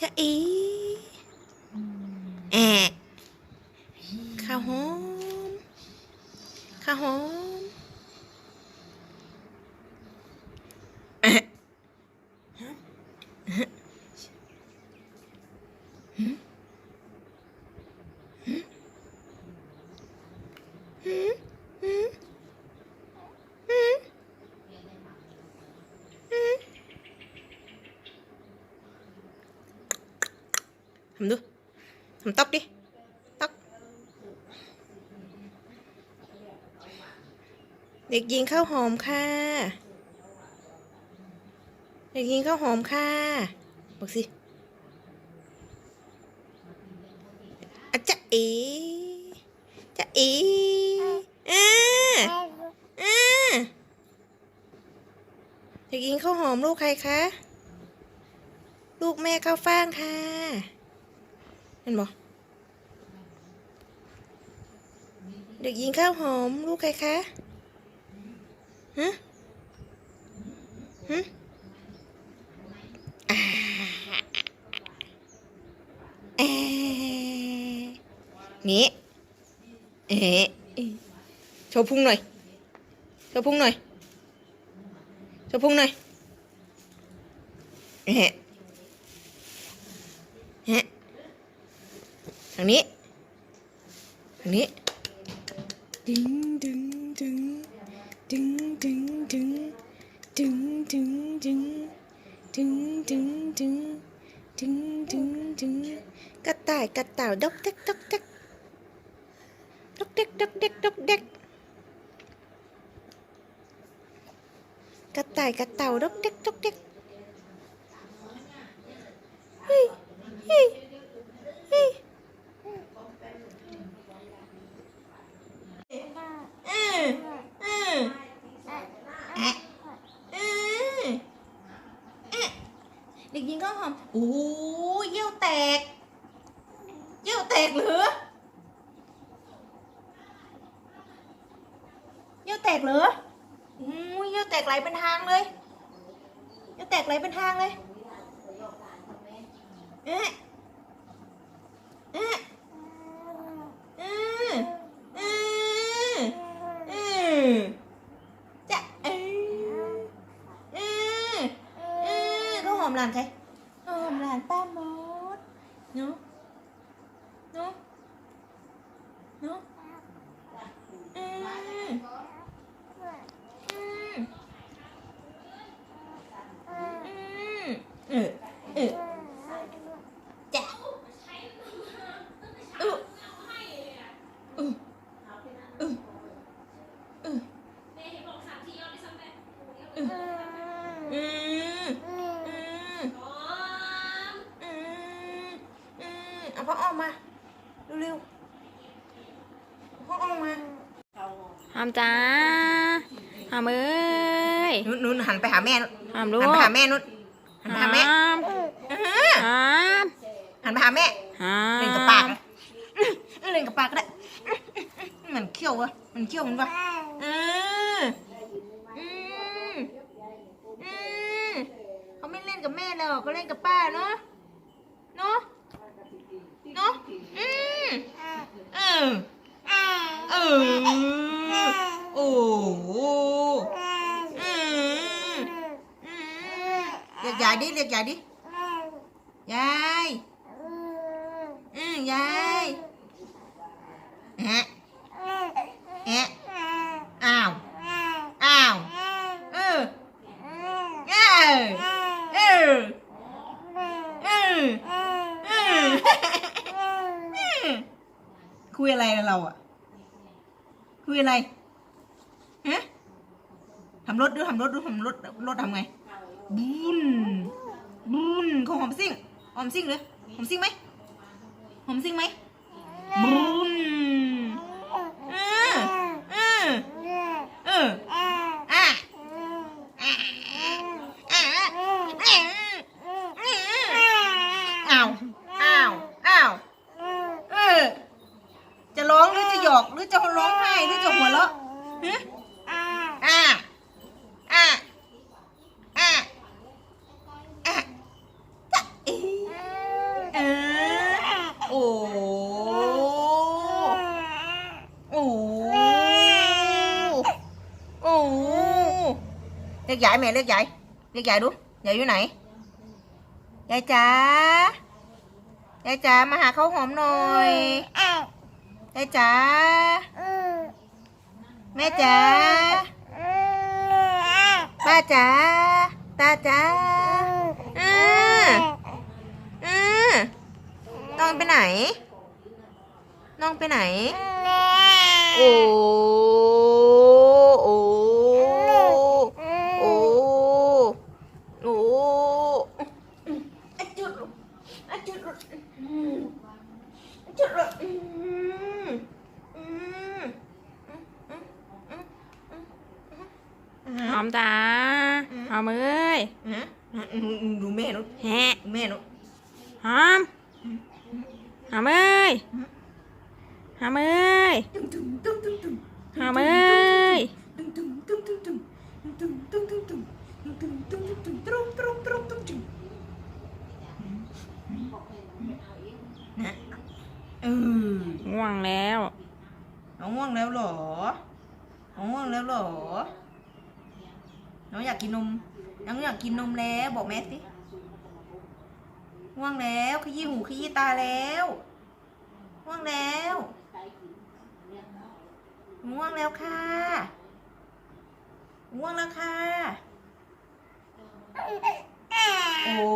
จะอีแอะข้าวหอมข้าวหอมแอะ ทำดูทำตอกดิตอกเด็กหญิงข้าวหอมค่ะ เด็กหญิงข้าวหอมค่ะบอกสิอะจะเอจะเออ่าอ่าเด็กหญิงข้าวหอมลูกใครคะ ลูกแม่ข้าวฟ่างค่ะ เห็นบอกเด็กหญิงข้าวหอมลูกใครคะฮะฮะเอ๊ะนี่เอ๊ะโชว์พุงหน่อยโชว์พุงหน่อยโชว์พุงหน่อยเอ๊ะ ฮะทางนี้ทางนี้ดึงดึงดึงดึงดึงดึงดึงดึงดึงดึงดึงดึงดึงดึงดึงกระต่ายกระเต่าดอกเด็กดอกเด็กดอกเด็กดอกเด็กดอกเด็กกระต่ายกระเต่าดอกเด็กดอกเด็กเฮ้ยเฮ้ยเฮ้ยเออเออแอะเออแอะเด็กหญิงก็หอม โอ้โหเยี่ยวแตก เยี่ยวแตกเหรือเยี่ยวแตกเหรอโอ้ยเยี่ยวแตกไหลเป็นทางเลย เยี่ยวแตกไหลเป็นทางเลยเอ๊ะเอ๊ะเออเออเออจะเออเออเออเขาหอมหลานใคร หอมหลานป้ามดเนาะเนาะเนาะอืมอืมอืมเออ จ้ะอึอึอึอึอืมอืมอืมอืมเอาพ่อออกมาเร็วๆพ่อออกมา หามจ้าหามเอ้ยนุ่นนุ่นหันไปหาแม่นุ่นหามลูหักนไปหาแม่นุ่นหันไปหาแม่หามอื้อหือหามหันไปหาแม่หามเล่นกับปากอะอื้อเล่นกับปากก็ได้อื้อมันเขี้ยววะมันเขี้ยวมันวะเอออืมอืมเขาไม่เล่นกับแม่หรอกเขาเล่นกับป้าเนาะเนาะเนาะอืมเออเออโอ้โหอืมอืม เรียกยายดิเรียกยายดิยายอืมยายแอะแอะอ้าวอ้าวเออเออเออเออเออคุยอะไรกันเราอะคุยอะไร ทำรถดูทำรถดูทำรถรถทำไงบุนบุนของหอมซิ่งหอมซิ่งเลยหอมซิ่งไหมหอมซิ่งไหมบุนเออเออเอออะอะอะอะอ้าวอ้าวอ้าวเออจะร้องหรือจะหยอกหรือจะร้องไห้หรือจะหัวเราะฮะ Liệt dạy mẹ liệt dạy Liệt dạy đúng. Dạy dưới này. Dạy chá Dạy chá mà Hà không hổm nồi. Dạy chá Mẹ chá Ba chá Ta chá Ừ. Ừ. Con bên này. Con bên này. Ồ. หอามือเอ้ยนะดูแม่นุแฮแม่นุหอมหอมเอ้ยหอมเอ้ยหอมเอ้ยนะเออง่วงแล้วง่วงแล้วหรอง่วงแล้วหรอ น้องอยากกินนม น้องอยากกินนมแล้วบอกแม่สิง่วงแล้วขยี้หูขยี้ตาแล้วง่วงแล้วง่วงแล้วค่ะง่วงแล้วค่ะ โอ้